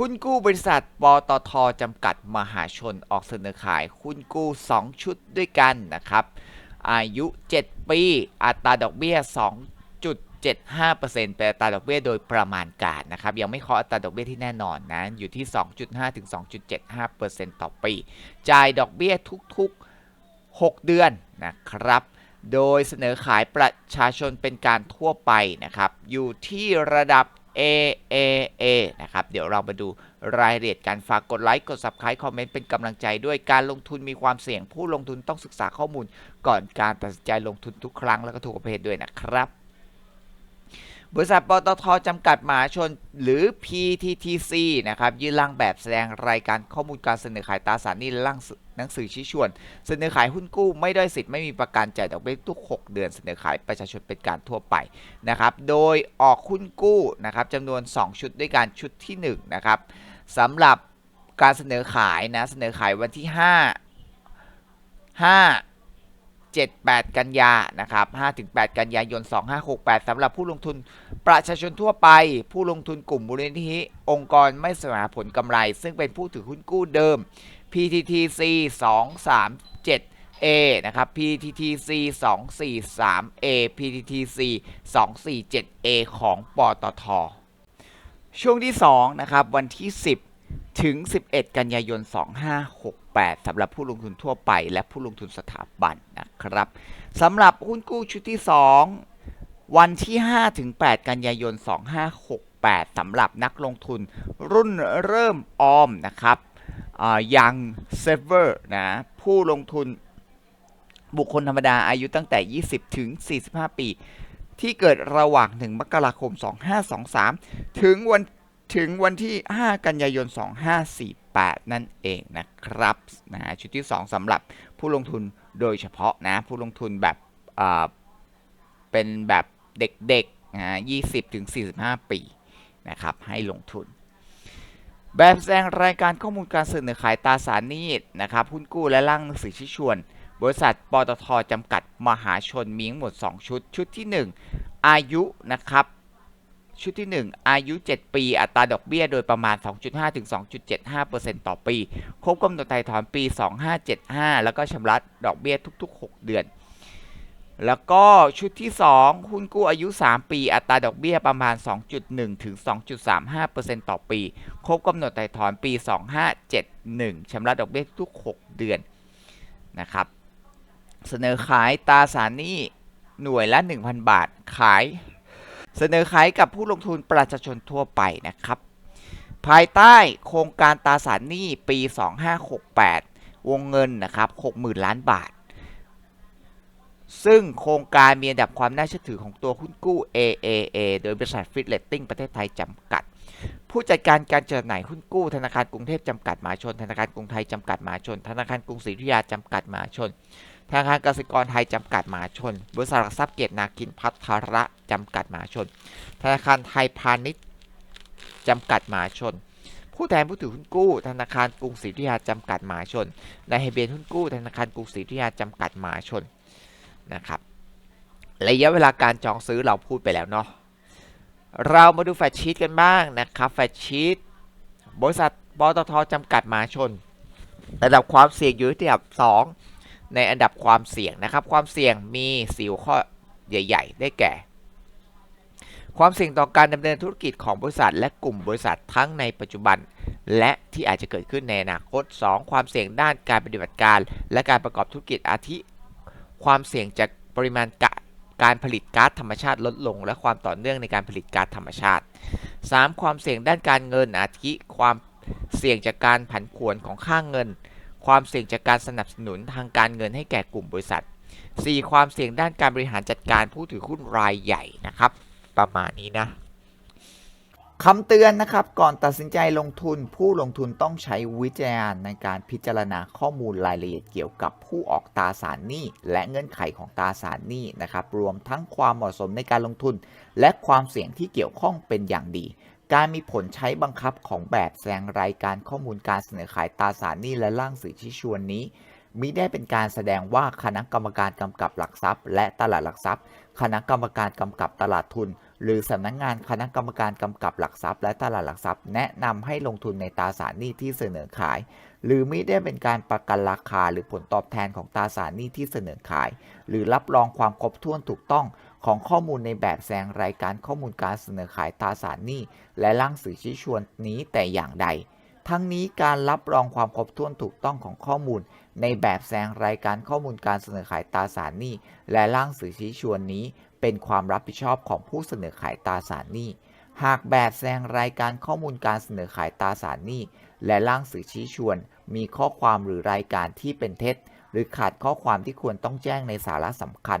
หุ้นกู้บริษัทปตทจำกัดมหาชนออกเสนอขายหุ้นกู้ 2 ชุดด้วยกันนะครับ อายุ 7 ปี อัตราดอกเบี้ย 2.75%เป็นอัตราดอกเบี้ยโดยประมาณการนะครับ ยังไม่เคาะอัตราดอกเบี้ยที่แน่นอนนะ อยู่ที่ 2.5 ถึง 2.75%ต่อปี จ่ายดอกเบี้ยทุกๆ 6 เดือนนะครับ โดยเสนอขายประชาชนเป็นการทั่วไปนะครับ อยู่ที่ระดับ AAA นะครับ เดี๋ยวเรามาดูรายละเอียดการฝากกดไลค์ กด Subscribe คอมเมนต์เป็นกำลังใจด้วยการลงทุนมีความเสี่ยงผู้ลงทุนต้องศึกษาข้อมูล ก่อนการตัดสินใจลงทุนทุกครั้งแล้วก็ถูกประเภทด้วยนะครับ บริษัทปตทจำกัดมหาชนหรือ PTTC นะครับยื่นร่างแบบแสดงรายการข้อมูลการเสนอขายตราสารหนี้และร่างหนังสือชี้ชวน เสนอขายหุ้นกู้ไม่ได้สิทธิ์ไม่มีประกันจ่ายดอกเบี้ยทุก 6 เดือนเสนอขายประชาชนเป็นการทั่วไปนะครับโดยออกหุ้นกู้นะครับจำนวน 2 ชุดด้วยกันชุดที่1นะครับสำหรับการเสนอขายนะเสนอขายวันที่ 5 5 7 8 กันยานะครับ5ถึง8กันยายน 2568 สำหรับผู้ลงทุนประชาชนทั่วไป ผู้ลงทุนกลุ่มมูลนิธิองค์กรไม่แสวงหาผลกำไร ซึ่งเป็นผู้ถือหุ้นกู้เดิม PTTC 237 A นะครับ PTTC 243 A PTTC 247 A ของปตท ช่วงที่ 2 นะครับ วันที่ 10 ถึง 11 กันยายน 2568สำหรับผู้ลงทุนทั่วไป และผู้ลงทุนสถาบันนะครับสำหรับหุ้นกู้ชุดที่ 2 วันที่ 5 ถึง 8 กันยายน 2568สำหรับนักลงทุนรุ่นเริ่มออมนะครับยังเซเวอร์นะผู้ลงทุนบุคคลธรรมดาอายุตั้งแต่ 20 ถึง 45 ปี ที่เกิดระหว่าง 1 มกราคม 2523 ถึงวัน ถึงวันที่ 5 กันยายน 2548 นั่นเองนะครับนะชุดที่ 2สำหรับผู้ลงทุนโดยเฉพาะนะ ผู้ลงทุนแบบเป็นแบบเด็กๆนะ20ถึง45 ปีนะครับ ให้ลงทุน แบบแสดงรายการข้อมูลการเสนอขายตราสารหนี้นะครับหุ้นกู้และร่างหนังสือชี้ชวน บริษัทปตทจำกัดมหาชนมีทั้งหมด 2 ชุด ชุดที่ 1 อายุนะครับ ชุดที่ 1 อายุ 7 ปี อัตราดอกเบี้ยโดยประมาณ 2.5 ถึง 2.75%ต่อปี ครบกำหนดไถ่ถอนปี 2575 แล้วก็ชำระดอกเบี้ยทุก ๆ 6 เดือน แล้วก็ชุดที่ 2 หุ้นกู้อายุ 3 ปี อัตราดอกเบี้ยประมาณ 2.1 ถึง 2.35%ต่อปี ครบกำหนดไถ่ถอนปี 2571ชำระดอกเบี้ยทุก 6 เดือนนะครับ เสนอขายตราสารหนี้หน่วยละ 1,000 บาท ขาย เสนอขายกับผู้ลงทุนประชาชนทั่วไปนะครับ ภายใต้โครงการตราสารหนี้ปี 2568 วงเงินนะครับ 60,000 ล้านบาท ซึ่งโครงการมีอันดับความน่าเชื่อถือของตัวหุ้นกู้ AAA โดยบริษัทฟิตเลตติ้งประเทศไทยจำกัด ผู้จัดการการจำหน่ายหุ้นกู้ธนาคารกรุงเทพจำกัดมหาชน ธนาคารกรุงไทยจำกัดมหาชน ธนาคารกรุงศรีอยุธยาจำกัดมหาชน ธนาคารกสิกรไทยจำกัดมหาชน บริษัทหลักทรัพย์เกียรตินาคินพัทระจำกัดมหาชน ธนาคารไทยพาณิชย์จำกัดมหาชน ผู้แทนผู้ถือหุ้นกู้ ธนาคารกรุงศรีอยุธยาจำกัดมหาชนนายเฮเบียนหุ้นกู้ ธนาคารกรุงศรีอยุธยาจำกัดมหาชนนะครับระยะเวลาการจองซื้อเราพูดไปแล้วเนาะเรามาดูแฟชชีตกันบ้างนะครับแฟชชีตบริษัทปตทจำกัดมหาชน ระดับความเสี่ยงอยู่ที่อันดับ2 ในอันดับความเสี่ยงนะครับ ความเสี่ยงมีสิวข้อใหญ่ ๆ ได้แก่ ความเสี่ยงต่อการดำเนินธุรกิจของบริษัท และกลุ่มบริษัททั้งในปัจจุบัน และที่อาจจะเกิดขึ้นในอนาคต 2 ความเสี่ยงด้านการปฏิบัติการ และการประกอบธุรกิจอาทิ ความเสี่ยงจากปริมาณกะการผลิตก๊าซธรรมชาติลดลง และความต่อเนื่องในการผลิตก๊าซธรรมชาติ 3. ความเสี่ยงด้านการเงินอาทิความเสี่ยงจากการผันผวนของค่างเงิน ความเสี่ยงจากการสนับสนุนทางการเงินให้แก่กลุ่มบริษัท 4. ความเสี่ยงด้านการบริหารจัดการผู้ถือหุ้นรายใหญ่นะครับ ประมาณนี้นะคำเตือนนะครับ ก่อนตัดสินใจลงทุนผู้ลงทุนต้องใช้วิจารณญาณในการพิจารณาข้อมูลรายละเอียดเกี่ยวกับผู้ออกตราสารหนี้และเงื่อนไขของตราสารหนี้นะครับ รวมทั้งความเหมาะสมในการลงทุน และความเสี่ยงที่เกี่ยวข้องเป็นอย่างดี การมีผลใช้บังคับของแบบแสดงรายการข้อมูลการเสนอขายตราสารหนี้และร่างสื่อชี้ชวนนี้มิได้เป็นการแสดงว่าคณะกรรมการกำกับหลักทรัพย์ และตลาดหลักทรัพย์ คณะกรรมการกำกับตลาดทุน หรือสำนักงงานคณะกรรมการกำกับหลักทรัพย์ และตลาดหลักทรัพย์ แนะนำให้ลงทุนในตราสารหนี้ที่เสนอขาย หรือไม่ได้เป็นการประกันราคาหรือผลตอบแทนของตราสารหนี้ที่เสนอขาย หรือรับรองความครบถ้วนถูกต้อง ของข้อมูลในแบบแสดงรายการข้อมูลการเสนอขายตราสารหนี้และร่างสื่อชี้ชวนนี้แต่อย่างใด ทั้งนี้การรับรองความครบถ้วนถูกต้องของข้อมูล ในแบบแสดงรายการข้อมูลการเสนอขายตราสารหนี้และร่างสื่อชี้ชวนนี้ เป็นความรับผิดชอบของผู้เสนอขายตราสารหนี้หากแบบแสดงรายการข้อมูลการเสนอขายตราสารหนี้และร่างสื่อชี้ชวน มีข้อความหรือรายการที่เป็นเท็จ หรือขาดข้อความที่ควรต้องแจ้งในสาระสำคัญ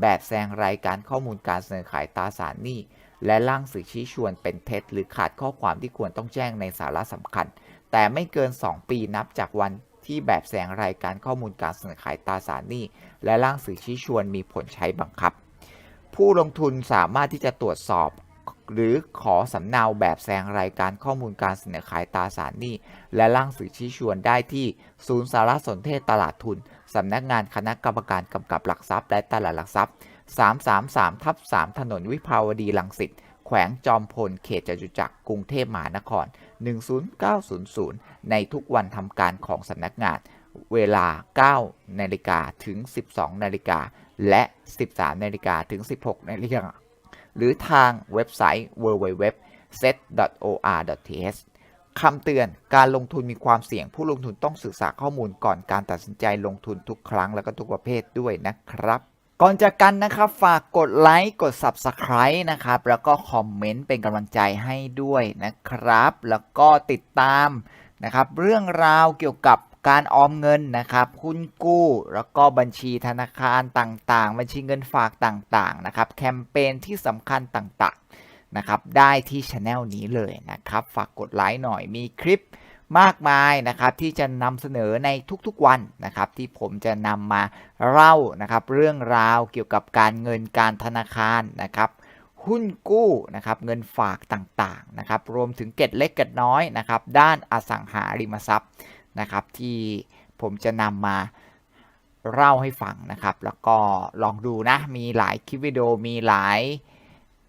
แบบแสดงรายการข้อมูลการเสนอขายตราสารหนี้ และร่างสื่อชี้ชวนเป็นเท็จ หรือขาดข้อความที่ควรต้องแจ้งในสาระสำคัญ แต่ไม่เกิน 2 ปีนับจากวันที่แบบแสดงรายการข้อมูลการเสนอขายตราสารหนี้ และร่างสื่อชี้ชวนมีผลใช้บังคับ ผู้ลงทุนสามารถที่จะตรวจสอบหรือขอสำเนาแบบแสดงรายการข้อมูลการเสนอขายตราสารหนี้ และร่างสื่อชี้ชวนได้ที่ ศูนย์สารสนเทศตลาดทุน สำนักงานคณะกรรมการกำกับหลักทรัพย์และตลาดหลักทรัพย์ 333ทับ3ถนนวิภาวดีรังสิตแขวงจอมพล เขตจตุจักร กรุงเทพมหานคร 10900 ในทุกวันทำการของสำนักงาน เวลา 9 นาฬิกาถึง 12 นาฬิกา และ 13 นาฬิกาถึง 16 นาฬิกา หรือทางเว็บไซต์ www.set.or.th คำเตือนการลงทุนมีความเสี่ยงผู้ลงทุนต้องศึกษาข้อมูลก่อนการตัดสินใจลงทุนทุกครั้งแล้วก็ทุกประเภทด้วยนะครับ ก่อนจากกันนะครับ ฝากกดไลค์กด Subscribe นะครับ แล้วก็คอมเมนต์เป็นกำลังใจให้ด้วยนะครับ แล้วก็ติดตามนะครับเรื่องราวเกี่ยวกับการออมเงินนะครับหุ้นกู้ แล้วก็บัญชีธนาคารต่างๆ บัญชีเงินฝากต่างๆนะครับแคมเปญที่สำคัญต่างๆ นะครับได้ที่ช anel นี้เลยนะครับ ฝากกดไลค์หน่อยมีคลิปมากมายนะครับที่จะนำเสนอในทุกๆวันนะครับ ที่ผมจะนำมาเล่านะครับ เรื่องราวเกี่ยวกับการเงินการธนาคารนะครับ หุ้นกู้นะครับ เงินฝากต่างๆนะครับ รวมถึงเก็ดเล็กเก็ดน้อยนะครับ ด้านอสังหาริมทรัพย์นะครับ ที่ผมจะนำมาเล่าให้ฟังนะครับ แล้วก็ลองดูนะมีหลายคลิปวิดีโอมีหลาย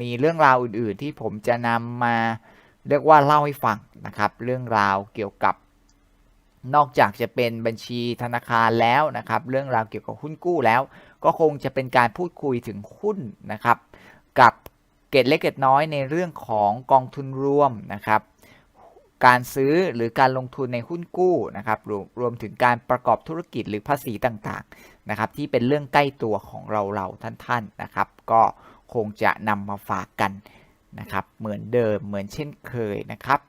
มีเรื่องราวอื่นๆ ที่ผมจะนำมาเรียกว่าเล่าให้ฟังนะครับ เรื่องราวเกี่ยวกับ นอกจากจะเป็นบัญชีธนาคารแล้วนะครับ เรื่องราวเกี่ยวกับหุ้นกู้แล้ว ก็คงจะเป็นการพูดคุยถึงหุ้นนะครับ กับเกตเล็กเกตน้อยในเรื่องของกองทุนรวมนะครับการซื้อหรือการลงทุนในหุ้นกู้นะครับรวมรวมถึงการประกอบธุรกิจหรือภาษีต่างๆนะครับที่เป็นเรื่องใกล้ตัวของเราเราท่านๆนะครับ ก็ คงจะนำมาฝากกันนะครับ เหมือนเดิมเหมือนเช่นเคยนะครับ